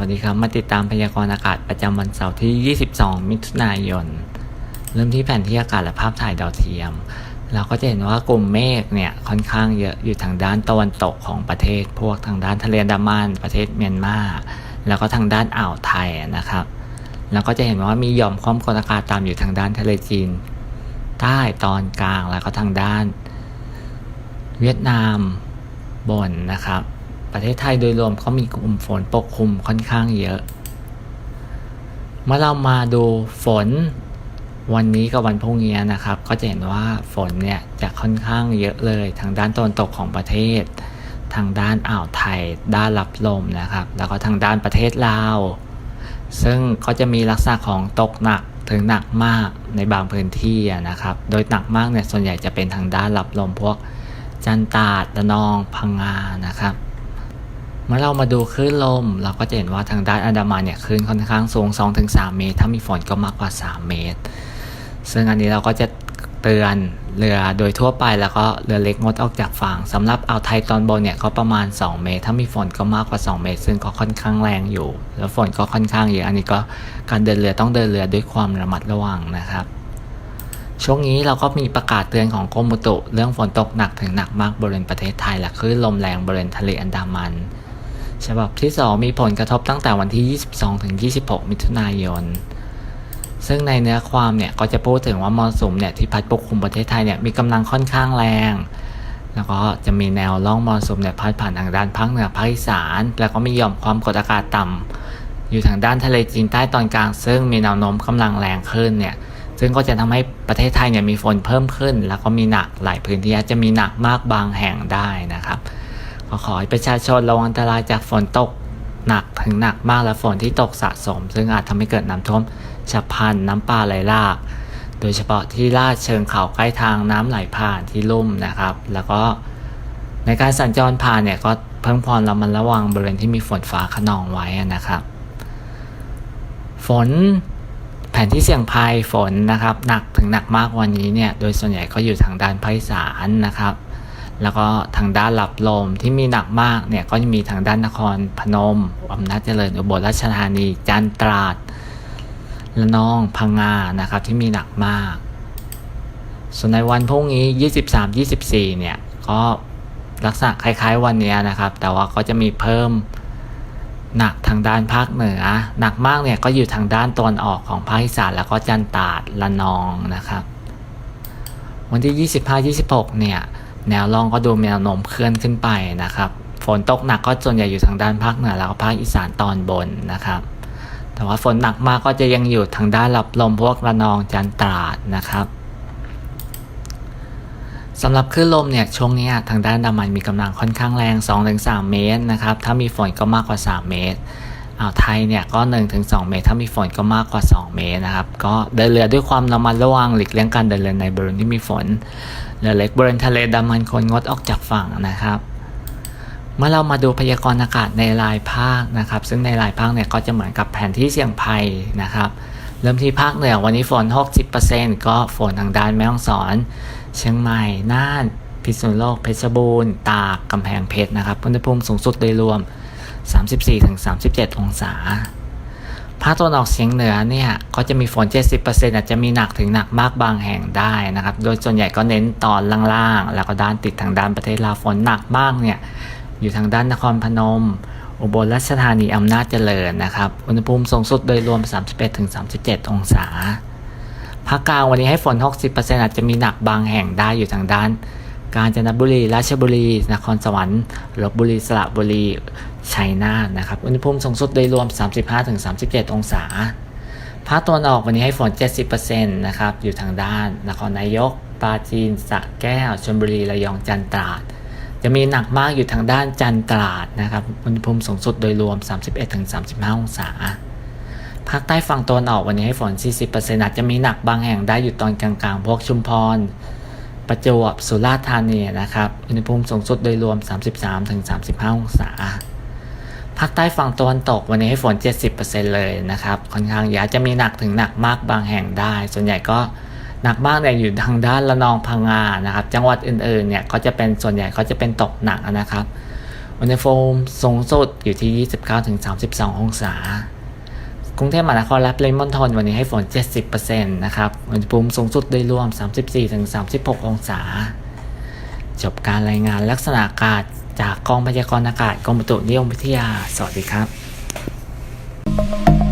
วัสดีครับ มาติดตามพยากรณ์อากาศประจำวันเสาร์ที่ 22 มิถุนายน เริ่มที่แผนที่อากาศและภาพถ่ายดาวเทียม เราก็จะเห็นว่ากลุ่มเมฆเนี่ยค่อนข้างเยอะอยู่ทางด้านตะวันตกของประเทศ พวกทางด้านทะเลนดามันประเทศเมียนมา แล้วก็ทางด้านอ่าวไทยนะครับ แล้วก็จะเห็นว่ามีหย่อมความกดอากาศต่ำอยู่ทางด้านทะเลจีน ใต้ตอนกลางแล้วก็ทางด้าน เวียดนามบนนะครับ ประเทศไทยโดยรวมก็มีกลุ่มฝนปกคลุมค่อนข้างเยอะ เมื่อเรามาดูฝนวันนี้กับวันพรุ่งนี้นะครับ ก็จะเห็นว่าฝนเนี่ยจะค่อนข้างเยอะเลยทางด้านตะวันตกของประเทศ ทางด้านอ่าวไทย ด้านรับลมนะครับ แล้วก็ทางด้านประเทศลาว ซึ่งก็จะมีลักษณะของตกหนักถึงหนักมากในบางพื้นที่นะครับ โดยหนักมากเนี่ยส่วนใหญ่จะเป็นทางด้านรับลมพวกจันตาดระนองพังงานะครับ เมื่อเรามาดูคลื่นลม เราก็จะเห็นว่าทางด้านอันดามันเนี่ยคลื่นค่อนข้างสูง 2-3 เมตร ถ้ามีฝนก็มากกว่า 3 เมตร ซึ่งอันนี้เราก็จะเตือนเรือโดยทั่วไปแล้วก็เรือเล็กงดออกจากฝั่งสำหรับอ่าวไทยตอนบนเนี่ยก็ประมาณ 2 เมตร ถ้ามีฝนก็มากกว่า 2 เมตร ซึ่งก็ค่อนข้างแรงอยู่ แล้วฝนก็ค่อนข้างเยอะอันนี้ก็การเดินเรือต้องเดินเรือด้วยความระมัดระวังนะครับช่วงนี้เราก็มีประกาศเตือนของกรมอุตุเรื่องฝนตกหนักถึงหนักมากบริเวณประเทศไทยและคลื่นลมแรงบริเวณทะเลอันดามัน ฉบับที่ 2 มีผลกระทบตั้งแต่วันที่ 22 ถึง 26 มิถุนายน ซึ่งในเนื้อความเนี่ยก็จะพูดถึงว่ามรสุมเนี่ยที่พัดปกคลุมประเทศไทยเนี่ยมีกำลังค่อนข้างแรง แล้วก็จะมีแนวร่องมรสุมเนี่ยพัดผ่านทางด้านภาคเหนือภาคอีสาน แล้วก็มีหย่อมความกดอากาศต่ำอยู่ทางด้านทะเลจีนใต้ตอนกลาง ซึ่งมีแนวโน้มกำลังแรงขึ้นเนี่ยซึ่งก็จะทำให้ประเทศไทยเนี่ยมีฝนเพิ่มขึ้น แล้วก็มีหนักหลายพื้นที่จะมีหนักมากบางแห่งได้นะครับ ก็ขอให้ประชาชนระวังอันตรายจากฝนตกหนักถึงหนักมากและฝนที่ตกสะสม ซึ่งอาจทำให้เกิดน้ำท่วมฉับพลันน้ำป่าไหลหลาก โดยเฉพาะที่ลาดเชิงเขาใกล้ทางน้ำไหลผ่านที่ลุ่มนะครับ แล้วก็ในการสัญจรผ่านเนี่ยก็เพิ่มพรเรามันระวังบริเวณที่มีฝนฟ้าขนองไว้นะครับ ฝนแผนที่เสี่ยงภัยฝนนะครับหนักถึงหนักมากวันนี้เนี่ยโดยส่วนใหญ่ก็อยู่ทางด้านภาคอีสานนะครับ แล้วก็ทางด้านรับลมที่มีหนักมากเนี่ยก็จะมีทางด้านนครพนมอำนาจเจริญอุบลราชธานีจันตราดระนองพังงานะครับที่มีหนักมาก ส่วนในวันพรุ่งนี้ 23-24 เนี่ยก็ลักษณะคล้ายๆวันนี้นะครับ แต่ว่าก็จะมีเพิ่มหนักทางด้านภาคเหนือหนักมากเนี่ยก็อยู่ทางด้านตะวันออกของภาคอีสานแล้วก็จันตราดระนองนะครับ วันที่ 25-26 เนี่ย แนวร่องก็ดูมีแนวโน้มเคลื่อนขึ้นไปนะครับ ฝนตกหนักก็ส่วนใหญ่อยู่ทางด้านภาคเหนือแล้วก็ภาคอีสานตอนบนนะครับ แต่ว่าฝนหนักมากก็จะยังอยู่ทางด้านรับลมพวกระนองจันตราดนะครับสำหรับคลื่นลมเนี่ยช่วงนี้ทางด้านดามันมีกำลังค่อนข้างแรง 2-3 เมตรนะครับ ถ้ามีฝนก็มากกว่า 3 เมตร อ่าวไทยเนี่ยก็ 1-2 เมตร ถ้ามีฝนก็มากกว่า 2 เมตรนะครับ ก็เดินเรือด้วยความระมัดระวังหลีกเลี่ยงการเดินเรือในบริเวณที่มีฝนเรือเล็กบริเวณทะเลดามันควรงดออกจากฝั่งนะครับ เมื่อเรามาดูพยากรณ์อากาศในรายภาคนะครับ ซึ่งในรายภาคเนี่ยก็จะเหมือนกับแผนที่เสี่ยงภัยนะครับ เริ่มที่ภาคเหนือวันนี้ฝน 60%ก็ฝนทางด้านแม่ฮ่องสอน เชียงใหม่น่านพิษณุโลกเพชรบูรณ์ตากกำแพงเพชรนะครับอุณหภูมิสูงสุดโดยรวม 34-37 องศาภาคตะวันออกเฉียงเหนือเนี่ยก็จะมีฝน 70%อาจจะมีหนักถึงหนักมากบางแห่งได้นะครับ โดยส่วนใหญ่ก็เน้นตอนล่างๆ แล้วก็ด้านติดทางด้านประเทศลาวฝนหนักมากเนี่ยอยู่ทางด้านนครพนม อุบลราชธานีอำนาจเจริญนะครับ อุณหภูมิสูงสุดโดยรวม 31-37 องศาภาคกลางวันนี้ให้ฝน 60%อาจจะมีหนักบางแห่งได้อยู่ทางด้าน กาญจนบุรี ราชบุรี นครสวรรค์ลบบุรี สระบุรี ชัยนาทนะครับ อุณหภูมิสูงสุดโดยรวม 35-37 องศา ภาคตะวันออกวันนี้ให้ฝน 70%นะครับ อยู่ทางด้าน นครนายก ปราจีนสระแก้ว ชลบุรี ระยอง จันทร์ตราด จะมีหนักมากอยู่ทางด้านจันทร์ตราดนะครับ อุณหภูมิสูงสุดโดยรวม 31-35 องศาภาคใต้ฝั่งตะวันออกวันนี้ให้ฝน 40%อาจจะมีหนักบางแห่งได้อยู่ตอนกลางๆ พวกชุมพร ประจวบสุราษฎร์ธานีนะครับ อุณหภูมิสูงสุดโดยรวม 33-35 องศาภาคใต้ฝั่งตะวันตกวันนี้ให้ฝน 70%เลยนะครับ ค่อนข้างยาจจะมีหนักถึงหนักมากบางแห่งได้ ส่วนใหญ่ก็หนักมากเนี่ยอยู่ทางด้านระนองพังงานะครับ จังหวัดอื่นๆเนี่ยก็จะเป็นส่วนใหญ่ก็จะเป็นตกหนักนะครับ อุณหภูมิสูงสุดอยู่ที่ 29-32 องศา กรุงเทพมหานครและปริมณฑลวันนี้ให้ฝน 70%นะครับอุณหภูมิสูงสุดโดยรวม 34-36 องศา จบการรายงานลักษณะอากาศจากกองพยากรณ์อากาศกรมตุนิยมวิทยา สวัสดีครับ